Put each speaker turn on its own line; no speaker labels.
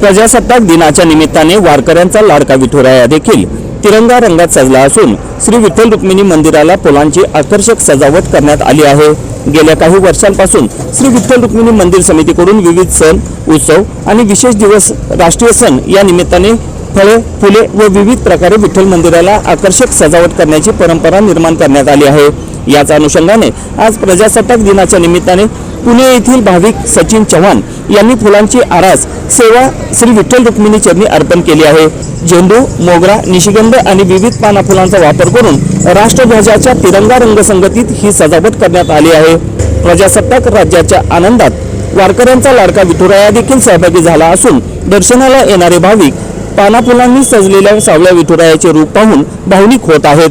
प्रजासत्ताक दिनाच्या निमित्ताने वारकऱ्यांचा लाडका विठुराया देखील तिरंगा रंगात सजला असून श्री विठ्ठल रुक्मिणी मंदिराला फुलांची आकर्षक सजावट करण्यात आली आहे. गेल्या काही वर्षांपासून श्री विठ्ठल रुक्मिणी मंदिर समितीकडून विविध सण उत्सव आणि विशेष दिवस राष्ट्रीय सण या निमित्ताने फळे फुले व विविध प्रकारे विठ्ठल मंदिराला आकर्षक सजावट करण्याची परंपरा निर्माण करण्यात आली आहे. याच अनुषंगाने आज प्रजासत्ताक दिनाच्या निमित्ताने पुणे येथील भाविक सचिन चव्हाण यांनी फुलांची आरास सेवा श्री विठ्ठल रुक्मिणी चरणी अर्पण केली आहे. झेंडू मोगरा निशिगंध आणि विविध पाना फुलांचा वापर करून राष्ट्रध्वजाच्या तिरंगा रंगसंगतीत ही सजावट करण्यात आली आहे. प्रजासत्ताक राज्याच्या आनंदात वारकऱ्यांचा लाडका विठुराया देखील सहभागी झाला असून दर्शनाला येणारे भाविक पानाफुलांनी सजलेल्या सावल्या विठुरायाचे रूप पाहून भावनिक होत आहेत.